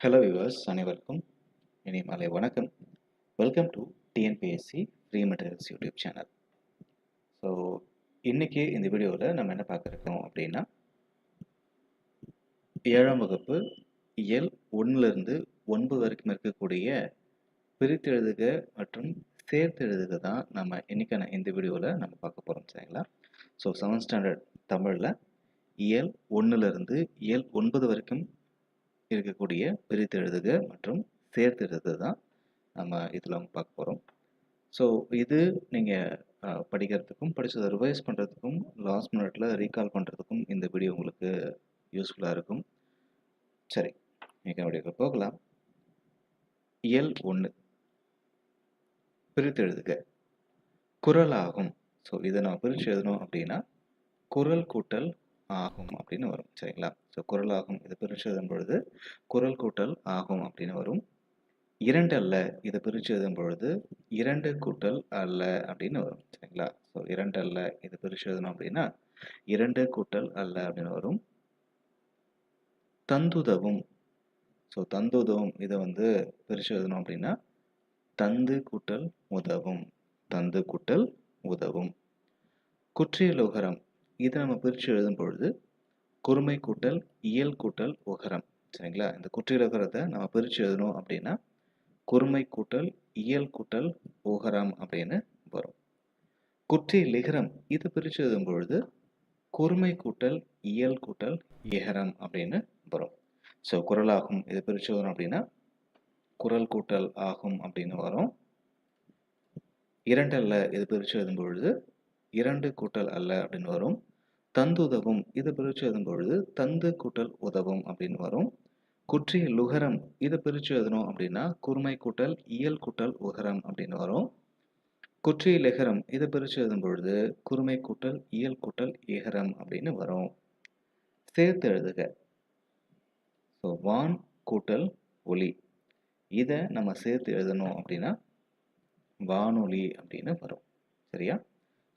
Hello viewers அனைவருக்கும் இனி மாலை வணக்கம். Welcome to TNPSC free materials YouTube channel so இன்றைக்கி இந்த வீடியோவில் நம்ம என்ன பார்க்குறோம் அப்படின்னா ஏழாம் வகுப்பு இயல் ஒன்றுலேருந்து ஒன்பது வரைக்கும் இருக்கக்கூடிய பிரித்தெழுதுக மற்றும் சேர்த்தெழுதுக தான் நம்ம இன்றைக்கான இந்த வீடியோவில் நம்ம பார்க்க போகிறோம் சரிங்களா? ஸோ செவன்த் ஸ்டாண்டர்ட் தமிழில் இயல் ஒன்றுலேருந்து இயல் ஒன்பது வரைக்கும் இருக்கக்கூடிய பிரித்தெழுதுக மற்றும் சேர்த்தெழுதுக தான் நம்ம இதில் பார்க்க போகிறோம் ஸோ இது நீங்கள் படிக்கிறதுக்கும் படித்ததை ரிவைஸ் பண்ணுறதுக்கும் லாஸ்ட் மினிட்ல ரீகால் பண்ணுறதுக்கும் இந்த வீடியோ உங்களுக்கு யூஸ்ஃபுல்லாக இருக்கும். சரி நீங்கள் வீடியோக்கு போகலாம். இயல் ஒன்று பிரித்து எழுதுக. குரல் குரலாகும். ஸோ இதை நம்ம பிரித்து எழுதணும் அப்படின்னா குரல் கூட்டல் ஆகும் அப்படின்னு வரும். சரிங்களா? ஸோ குரல் ஆகும். இதை பிரித்து எழுதும் பொழுது குரல் கூட்டல் ஆகும் அப்படின்னு வரும். இரண்டு அல்ல இதை பிரித்து எழுதும் பொழுது இரண்டு கூட்டல் அல்ல அப்படின்னு வரும். சரிங்களா? ஸோ இரண்டு அல்ல இதை பிரித்து எழுதணும் அப்படின்னா இரண்டு கூட்டல் அல்ல அப்படின்னு வரும். தந்துதவும். ஸோ தந்துதவும் இதை வந்து பிரித்து எழுதணும் அப்படின்னா தந்து கூட்டல் உதவும். தந்து கூட்டல் உதவும். குற்றியலோகரம். இதை நம்ம பிரித்து எழுதும் பொழுது குறுமை கூட்டல் இயல் கூட்டல் உகரம். சரிங்களா? இந்த குற்றியலுகரத்தை நம்ம பிரித்து எழுதணும் அப்படின்னா குறுமை கூட்டல் இயல் கூட்டல் உகரம் அப்படின்னு வரும். குற்றி லிகரம் இது பிரித்து எழுதும் பொழுது குறுமை கூட்டல் இயல் கூட்டல் இகரம் அப்படின்னு வரும். ஸோ குரலாகும் இது பிரித்து எழுதணும் அப்படின்னா குரல் கூட்டல் ஆகும் அப்படின்னு வரும். இரண்டல்ல இது பிரித்து எழுதும் பொழுது இரண்டு கூட்டல் அல்ல அப்படின்னு வரும். தந்து உதவும் பிரித்து எழுதும் பொழுது தந்து கூட்டல் உதவும் அப்படின்னு வரும். குற்றிய லுகரம் இதை பிரித்து எழுதணும் அப்படின்னா குறுமை கூட்டல் இயல் கூட்டல் உகரம் அப்படின்னு வரும். குற்றிய லிகரம் இதை பிரித்து எழுதும் பொழுது குறுமை கூட்டல் இயல் கூட்டல் ஏகரம் அப்படின்னு வரும். சேர்த்து எழுதுக. ஸோ வான் கூட்டல் ஒளி இதை நம்ம சேர்த்து எழுதணும் அப்படின்னா வானொலி அப்படின்னு வரும். சரியா?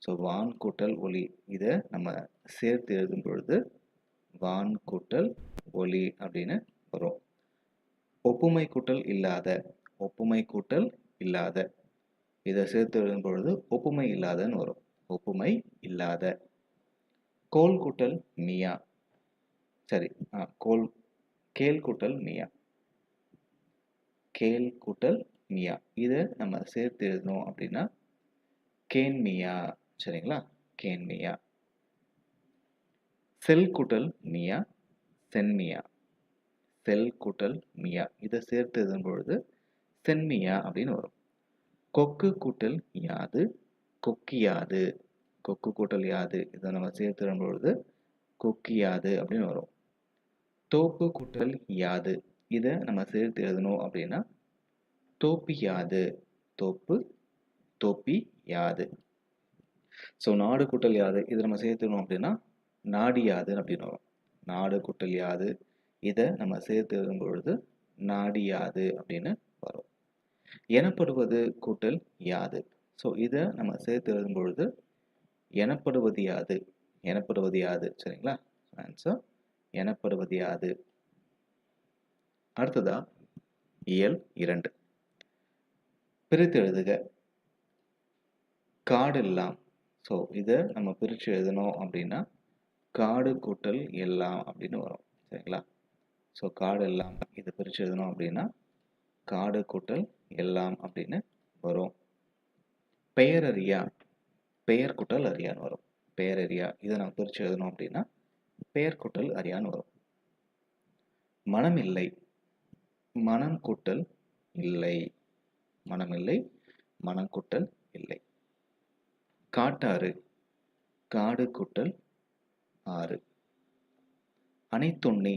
ஸோ வான் கூட்டல் ஒளி. இதை நம்ம சேர்த்து எழுதும் பொழுது வான் கூட்டல் ஒளி அப்படின்னு வரும். ஒப்புமை கூட்டல் இல்லாத ஒப்புமை கூட்டல் இல்லாத. இதை சேர்த்து எழுதும் பொழுது ஒப்புமை இல்லாதன்னு வரும். ஒப்புமை இல்லாத. கோல் கூட்டல் மியா. சரி ஆ கோல் கேல் கூட்டல் மியா. கேல் கூட்டல் மியா. இதை நம்ம சேர்த்து எழுதணும் அப்படின்னா கேன் மியா. சரிங்களா? கேன்மியா செல் கூட்டல் மியா சென்மியா செல் கூட்டல் மியா. இதை சேர்த்து எழுதும் பொழுது சென்மியா அப்படின்னு வரும். கொக்கு கூட்டல் யாது கொக்கியாது கொக்கு கூட்டல் யாது. இதை நம்ம சேர்த்து பொழுது கொக்கியாது அப்படின்னு வரும். தோப்பு கூட்டல் யாது. இதை நம்ம சேர்த்து எழுதணும் அப்படின்னா தோப்பி யாது. தோப்பு தோப்பி யாது. ஸோ நாடு கூட்டல் யாது. இதை நம்ம சேர்த்துக்கணும் அப்படின்னா நாடி யாது அப்படின்னு வரும் நாடு கூட்டல் யாது. இதை நம்ம சேர்த்து எழுதும் பொழுது நாடியாது அப்படின்னு வரும். எனப்படுவது கூட்டல் யாது. ஸோ இதை நம்ம சேர்த்து எழுதும் பொழுது எனப்படுவது யாது. எனப்படுவது யாது. சரிங்களா? ஆன்சர் எனப்படுவது யாது. அடுத்ததா இயல் இரண்டு. பிரித்து எழுதுக. காடெல்லாம் ஸோ இதை நம்ம பிரித்து எழுதணும் அப்படின்னா காடு கூட்டல் எல்லாம் அப்படின்னு வரும். சரிங்களா? ஸோ காடு எல்லாம் இதை பிரித்து எழுதணும் அப்படின்னா காடு கூட்டல் எல்லாம் அப்படின்னு வரும். பெயரறியா? பெயர் கூட்டல் அறியான்னு வரும். பெயரறியா? இதை நம்ம பிரித்து எழுதணும் அப்படின்னா பெயர் கூட்டல் அறியான்னு வரும். மனம் இல்லை. மனம் கூட்டல் இல்லை. மனமில்லை மனம் கூட்டல் இல்லை. காட்டாறு காடு கூட்டல் ஆறு. அனைத்துண்ணி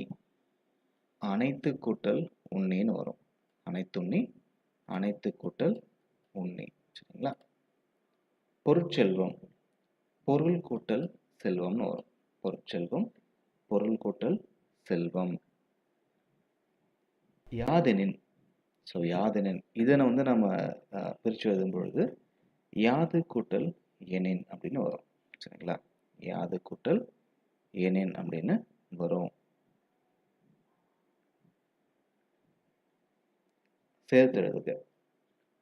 அனைத்து கூட்டல் உண்ணின்னு வரும். அனைத்துண்ணி அனைத்து கூட்டல் உண்ணி சரிங்களா? பொருட்செல்வம் பொருள் கூட்டல் செல்வம்னு வரும். பொருட்செல்வம் பொருள் கூட்டல் செல்வம். யாதெனின் ஸோ யாதெனின் இதனை வந்து நம்ம பிரித்து எழுதும் பொழுது யாது கூட்டல் ஏனேன் அப்படின்னு வரும். சரிங்களா? யாது கூட்டல் ஏனேன் அப்படின்னு வரும். சேர்த்து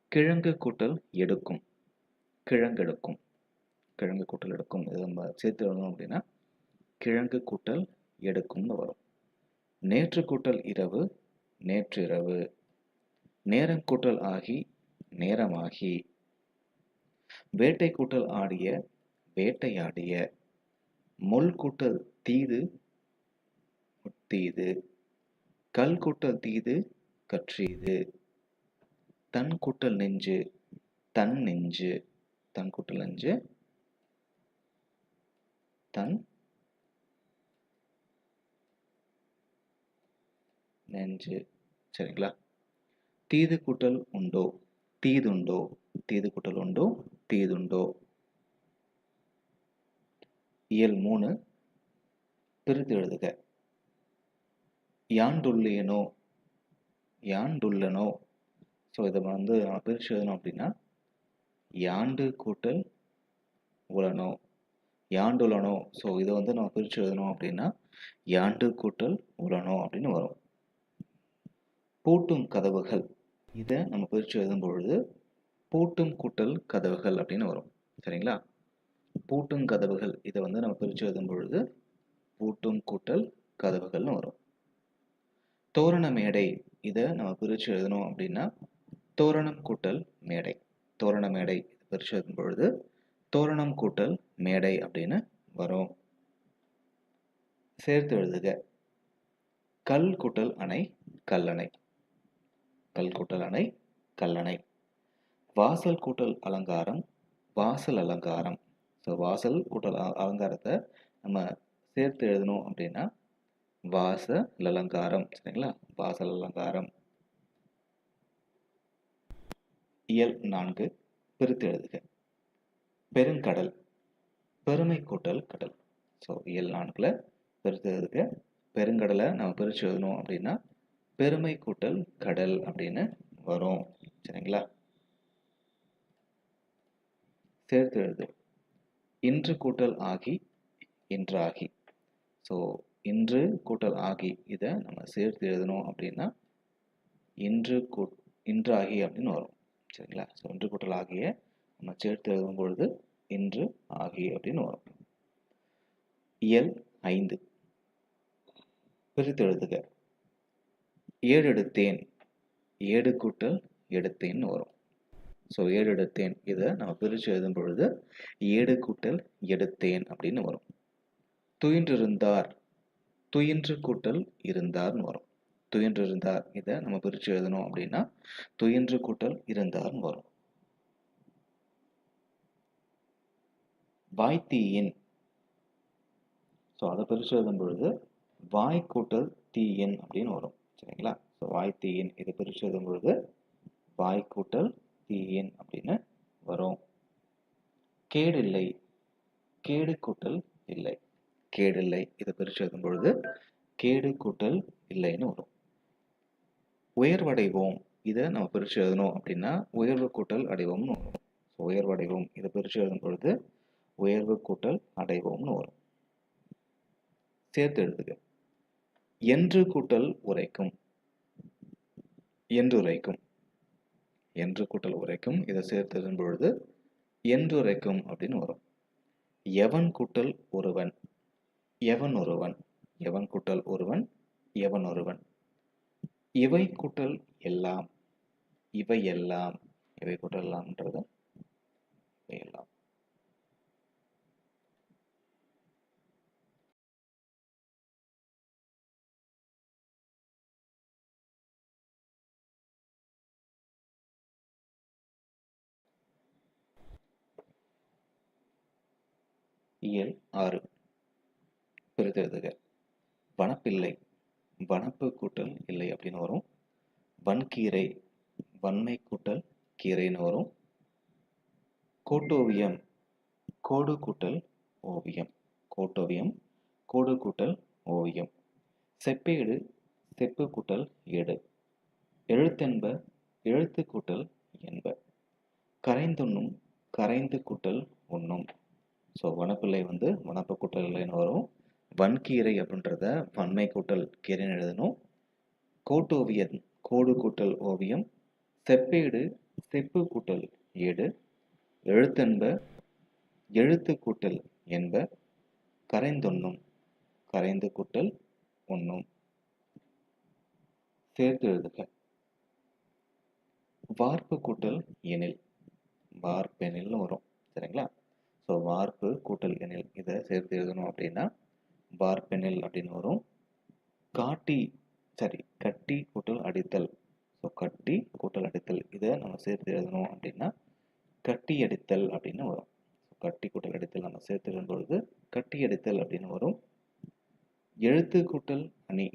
கிழங்கு கூட்டல் எடுக்கும். கிழங்கெடுக்கும் கிழங்கு கூட்டல் எடுக்கும். இது நம்ம சேர்த்து எழுதணும் அப்படின்னா கிழங்கு கூட்டல் எடுக்கும்னு வரும். நேற்று கூட்டல் இரவு நேற்று இரவு. நேரம் கூட்டல் ஆகி நேரமாகி. வேட்டை கூட்டல் ஆடிய வேட்டையாடிய முள் கூட்டல் தீது முத்தீது கல் கூட்டல் தீது கற்றீது. தன் கூட்டல் நெஞ்சு தன் நெஞ்சு தன் கூட்டல் நெஞ்சு தன் நெஞ்சு. சரிங்களா? தீது கூட்டல் உண்டோ? தீதுண்டோ தீது கூட்டல் உண்டோ? தீதுண்டோ இயல் மூணு பிரித்து எழுதுக. யாண்டுள்ளேனோ? யாண்டுள்ளனோ? ஸோ இதை வந்து நம்ம பிரித்து எழுதணும் அப்படின்னா யாண்டு கூட்டல் உளனோ? யாண்டுலனோ ஸோ இதை வந்து நம்ம பிரித்து எழுதணும் அப்படின்னா யாண்டு கூட்டல் உளனோ? அப்படின்னு வரும். பூட்டும் கதவுகள். இதை நம்ம பிரித்து எழுதும் பொழுது பூட்டும் கூட்டல் கதவுகள் அப்படின்னு வரும். சரிங்களா? பூட்டும் கதவுகள் இதை வந்து நம்ம பிரித்து எழுதும் பொழுது பூட்டும் கூட்டல் கதவுகள்னு வரும். தோரண மேடை இதை நம்ம பிரித்து எழுதணும் அப்படின்னா தோரணம் கூட்டல் மேடை. தோரண மேடை பிரித்து எழுதும் பொழுது தோரணம் கூட்டல் மேடை அப்படின்னு வரும். சேர்த்து எழுதுக. கல் கூட்டல் அணை கல்லணை. கல் கூட்டல் அணை கல்லணை. வாசல் கூட்டல் அலங்காரம் வாசல் அலங்காரம். ஸோ வாசல் கூட்டல் அலங்காரத்தை நம்ம சேர்த்து எழுதணும் அப்படின்னா வாசல் அலங்காரம் சரிங்களா? வாசல் அலங்காரம். இயல் நான்கு பிரித்து எழுதுக. பெருங்கடல் பெருமை கூட்டல் கடல். ஸோ இயல் நான்கில் பிரித்து எழுதுக. பெருங்கடலை நம்ம பிரித்து எழுதணும் அப்படின்னா பெருமை கூட்டல் கடல் அப்படின்னு வரும் சரிங்களா? சேர்த்து எழுது இன்று கூட்டல் ஆகி இன்றாகி. ஸோ இன்று கூட்டல் ஆகி இதை நம்ம சேர்த்து எழுதணும் அப்படின்னா இன்று கூ இன்றாகி அப்படின்னு வரும். சரிங்களா? ஸோ இன்று கூட்டல் ஆகிய நம்ம சேர்த்து எழுதும் பொழுது இன்று ஆகி அப்படின்னு வரும். இயல் ஐந்து. பிரித்து எழுதுக. ஏடு எடுத்தேன். ஏடு கூட்டல் எடுத்தேன்னு வரும். ஸோ ஏடு எடுத்தேன் இதை நம்ம பிரித்து எழுதும் பொழுது ஏடு கூட்டல் எடுத்தேன் அப்படின்னு வரும். துயின்றிருந்தார். துயின்று கூட்டல் இருந்தார்னு வரும். துயின்றிருந்தார். இதை நம்ம பிரித்து எழுதணும் அப்படின்னா துயின்று கூட்டல் இருந்தார்னு வரும். வாய்த்தீயின். ஸோ அதை பிரித்து எழுதும் பொழுது வாய் கூட்டல் தீயின் அப்படின்னு வரும். சரிங்களா? ஸோ வாய்த்தீயின். இதை பிரித்து எழுதும் பொழுது வாய் கூட்டல் தீயின் அப்படின்னு வரும். கேடில்லை. கேடு கூட்டல் இல்லை. கேடில்லை. இதை பிரித்து எழுதும் பொழுது கேடு கூட்டல் இல்லைன்னு வரும். உயர்வடைவோம். இதை நம்ம பிரித்து எழுதணும் அப்படின்னா உயர்வு கூட்டல் அடைவோம்னு வரும். ஸோ உயர்வடைவோம். இதை பிரித்து எழுதும் பொழுது உயர்வு கூட்டல் அடைவோம்னு வரும். சேர்த்து எழுதுக. என்று கூட்டல் உரைக்கும். என்று உரைக்கும். என்று கூட்டல் உரைக்கும் இதை சேர்த்து எழுதும் பொழுது என்று உரைக்கும் அப்படின்னு வரும். எவன் கூட்டல் ஒருவன்? எவன் ஒருவன்? எவன் கூட்டல் ஒருவன்? எவன் ஒருவன்? இவை கூட்டல் எல்லாம். இவை எல்லாம். இவை கூட்டல் எல்லாம்ன்றது. இவை எல்லாம். இயல் ஆறு. பிரித்து எழுதுக வனப்பில்லை வனப்பு கூட்டல் இல்லை அப்படின்னு வரும். வன்கீரை வன்மை கூட்டல் கீரைன்னு வரும். கோட்டோவியம் கோடு கூட்டல் ஓவியம். கோட்டோவியம் கோடு கூட்டல் ஓவியம். செப்பேடு செப்பு கூட்டல் ஏடு. எழுத்தென்ப எழுத்து கூட்டல் என்ப. கரைந்துண்ணும் கரைந்து கூட்டல் உண்ணும். ஸோ வனப்பிள்ளை வந்து வனப்பு கூட்டல் வரும். வன்கீரை அப்படின்றத வன்மை கூட்டல் கீரைன்னு எழுதணும். கோட்டோவியன் கோடு கூட்டல் ஓவியம். செப்பேடு செப்பு கூட்டல் ஏடு. எழுத்தென்ப எழுத்து கூட்டல் என்ப. கரைந்தொன்னும் கரைந்து கூட்டல் ஒன்றும் சேர்த்து எழுதுக. வார்ப்பு கூட்டல் எனில். வார்ப்பெனில்னு வரும். சரிங்களா? ஸோ வார்ப்பு கூட்டல் எனில் இதை சேர்த்து எழுதணும் அப்படின்னா வார்ப்பெனில் அப்படின்னு வரும். காட்டி சரி கட்டி கூட்டல் அடித்தல். ஸோ கட்டி கூட்டல் அடித்தல் இதை நம்ம சேர்த்து எழுதணும் அப்படின்னா கட்டி அடித்தல் அப்படின்னு வரும். கட்டி கூட்டல் அடித்தல் நம்ம சேர்த்து எழுதும் பொழுது கட்டி அடித்தல் அப்படின்னு வரும். எழுத்து கூட்டல் அணி.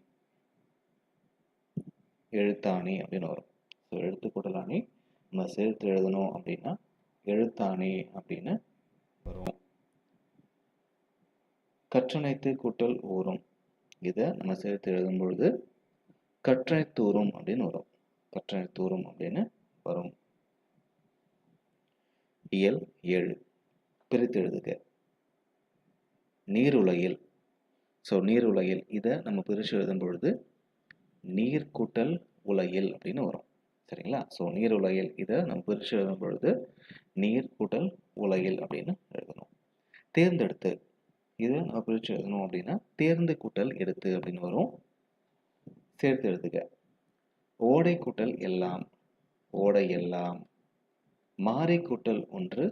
எழுத்தாணி அப்படின்னு வரும். ஸோ எழுத்து கூட்டல் அணி. நம்ம சேர்த்து எழுதணும் அப்படின்னா எழுத்தாணி அப்படின்னு வரும் கற்றணைத்து கூட்டல் ஊறும் இதை நம்ம சேர்த்து எழுதும் பொழுது கற்றை தூரும் அப்படின்னு வரும். கற்றை தூரும் அப்படின்னு வரும். இயல் ஏழு. பிரித்து எழுதுக. நீருலகில். ஸோ நீருலகில் இதை நம்ம பிரித்து எழுதும் பொழுது நீர் கூட்டல் உலகில் அப்படின்னு வரும். சரிங்களா? ஸோ நீர் உலகில் இதை நம்ம பிரித்து எழுதும் பொழுது நீர் கூட்டல் உலகில் அப்படின்னு எழுதணும். தேர்ந்தெடுத்து இதை பிரித்து எழுதணும் அப்படின்னா தேர்ந்து கூட்டல் எடுத்து அப்படின்னு வரும். சேர்த்து எழுதுக ஓடை கூட்டல் எல்லாம் ஓடை எல்லாம். மாறி கூட்டல் ஒன்று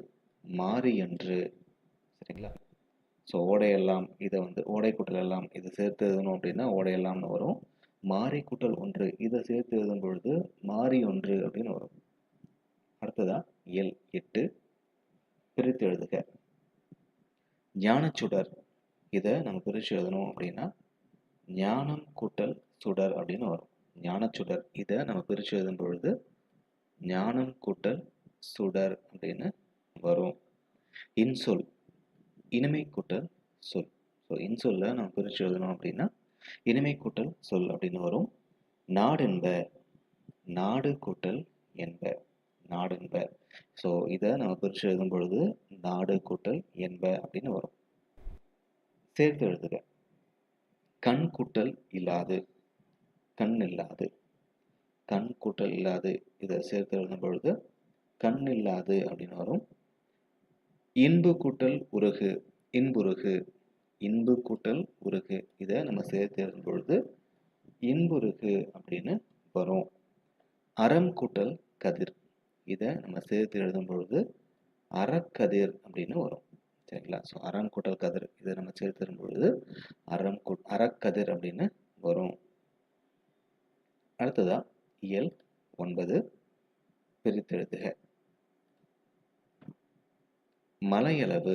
மாறி என்று. சரிங்களா? ஸோ ஓடையெல்லாம் இதை வந்து ஓடை கூட்டல் எல்லாம் இதை சேர்த்து எழுதணும் அப்படின்னா ஓடையெல்லாம்னு வரும். மாறி கூட்டல் ஒன்று இதை சேர்த்து எழுதும் பொழுது மாறி ஒன்று அப்படின்னு வரும். அடுத்ததா எல் எட்டு. பிரித்து எழுதுக. ஞானச்சுடர். இதை நம்ம பிரித்து எழுதணும் அப்படின்னா ஞானம் கூட்டல் சுடர் அப்படின்னு வரும். ஞானச்சுடர். இதை நம்ம பிரித்து எழுதும் பொழுது ஞானம் கூட்டல் சுடர் அப்படின்னு வரும். இன்சொல். இனிமை கூட்டல் சொல். ஸோ இன்சொல்ல நம்ம பிரித்து எழுதணும் அப்படின்னா இனிமை கூட்டல் சொல் அப்படின்னு வரும். நாடென்ப. நாடு கூட்டல் என்ப. நாடென்ப ஸோ இதை நம்ம பிரித்து எழுதும் பொழுது நாடு கூட்டல் என்ப அப்படின்னு வரும். சேர்த்து எழுதுக. கண் கூட்டல் இல்லாது. கண் இல்லாது. கண் கூட்டல் இல்லாது. இதை சேர்த்து எழுதும் பொழுது கண் இல்லாது அப்படின்னு வரும். இன்பு கூட்டல் உருகு. இன்புருகு. இன்பு கூட்டல் உருகு. இதை நம்ம சேர்த்து எழுதும் பொழுது இன்புருகு அப்படின்னு வரும். அறம் கூட்டல் கதிர். இதை நம்ம சேர்த்து எழுதும் பொழுது அறக்கதிர் அப்படின்னு வரும். சரிங்களா? ஸோ அறம் கூட்டல் கதிர். இதை நம்ம சேர்த்து எழுதும் பொழுது அறம் கூ அறக்கதிர் அப்படின்னு வரும். அடுத்ததா இயல் ஒன்பது பிரித்தெழுதுக மலையளவு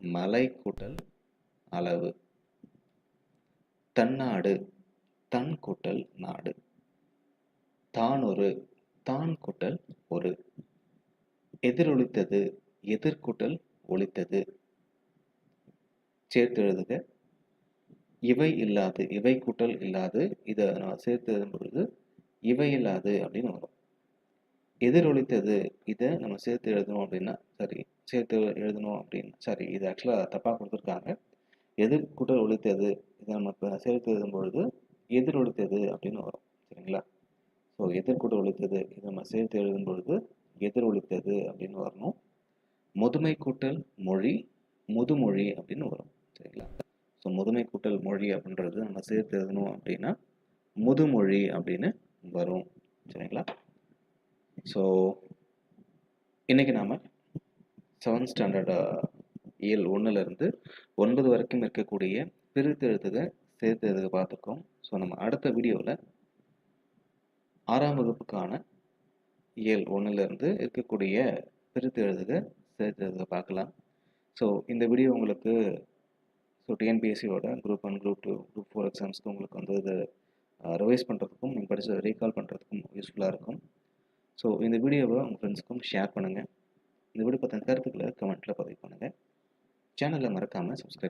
மலை கூட்டல் அளவு. தன்னாடு தன் கூட்டல் நாடு. தானொரு தான் கூட்டல் ஒரு எதிரொலித்தது எதிர்கூட்டல் ஒழித்தது சேர்த்து எழுதுக. இவை இல்லாது இவை கூட்டல் இல்லாது இதை நான் சேர்த்து எழுதும் பொழுது இவை இல்லாது அப்படின்னு வரும். எதிரொலித்தது இதை நம்ம சேர்த்து எழுதணும் அப்படின்னா சரி சேர்த்து எழுதணும் அப்படின்னு சரி இது ஆக்சுவலாக தப்பாக கொடுத்துருக்காங்க. எதிர்கூட்டல் ஒழித்தது இதை நம்ம இப்போ சேர்த்து எழுதும் பொழுது எதிரொலித்தது அப்படின்னு வரும். சரிங்களா? ஸோ எதிர்கூட்டல் ஒழித்தது. இதை நம்ம சேர்த்து எழுதும் பொழுது எதிர் ஒழித்தது அப்படின்னு வரணும். முதுமை கூட்டல் மொழி முதுமொழி அப்படின்னு வரும். சரிங்களா? ஸோ முதுமை கூட்டல் மொழி அப்படின்றது நம்ம சேர்த்து எழுதணும் அப்படின்னா முதுமொழி அப்படின்னு வரும். சரிங்களா? ஸோ இன்றைக்கி நாம் செவன்த் ஸ்டாண்டர்ட் இயல் ஒன்றுலேருந்து ஒன்பது வரைக்கும் இருக்கக்கூடிய பிரித்து எழுதுக சேர்த்து எழுதுக பார்த்துருக்கோம். ஸோ நம்ம அடுத்த வீடியோவில் ஆறாம் வகுப்புக்கான இயல் ஒன்றுலேருந்து இருக்கக்கூடிய பிரித்து எழுதுக சேர்த்து எழுதுக பார்க்கலாம். ஸோ இந்த வீடியோ உங்களுக்கு so டிஎன்பிஎஸ்சியோட group one group two group four எக்ஸாம்ஸ்க்கு உங்களுக்கு வந்து இது ரிவைஸ் பண்ணுறதுக்கும் நீங்கள் படித்து ரீகால் பண்ணுறதுக்கும் யூஸ்ஃபுல்லாக இருக்கும். ஸோ இந்த வீடியோவை உங்கள் ஃப்ரெண்ட்ஸுக்கும் ஷேர் பண்ணுங்கள் இந்த வீடியோ பற்றின கருத்துக்களை கமெண்ட்டில் பதிவு பண்ணுங்கள் சேனலை மறக்காமல் சப்ஸ்கிரைப்